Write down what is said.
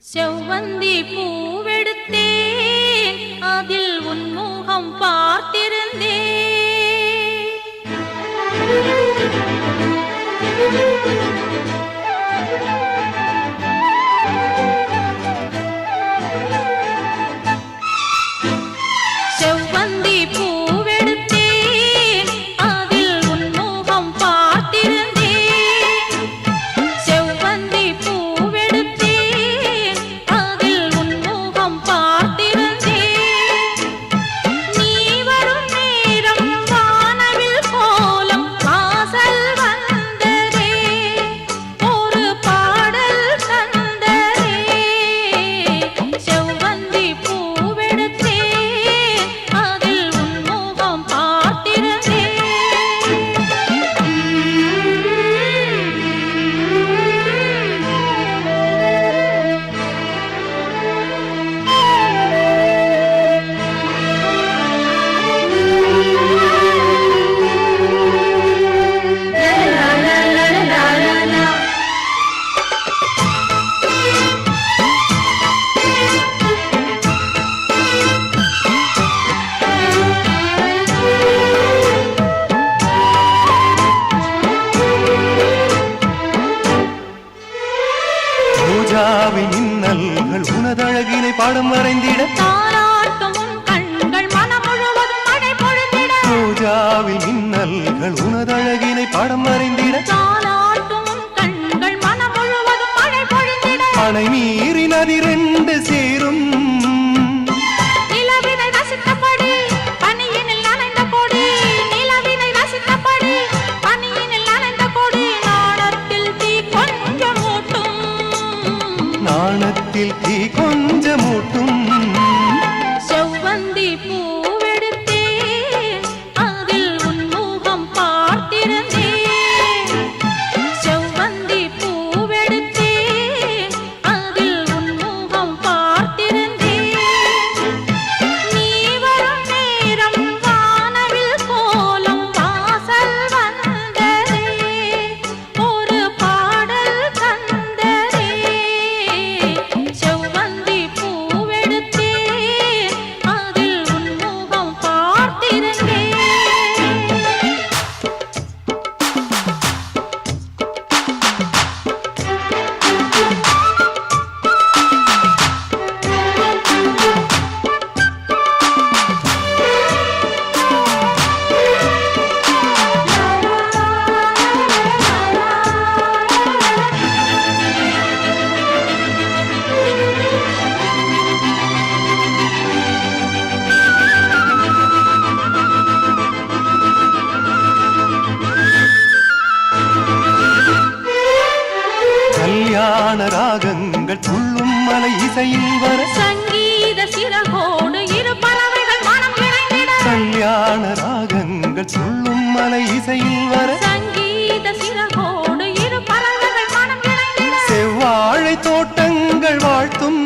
So 的不 பூஜாவின் இன்னல்கள் உனதழகினை பாடம் வரைந்திட. பூஜாவின் இன்னல்கள் உனதழகினை பாடம் வரைந்திட. அணை நீரின் அதிரண்டு சேரும் നാണത്തിൽ തീ കൊഞ്ചമൂട്ടും. ചൊവ്വന്തി പൂ ராகங்கள் துள்ளும் மலை இசையில் வர சங்கீத சிறகோடு இரு பறவைகள் மனம் கல்யாண ராகங்கள் துள்ளும் மலை இசையில் வர சங்கீத சிறகோடு இரு பறவைகள் மனம் செவ்வாழை தோட்டங்கள் வாழ்த்தும்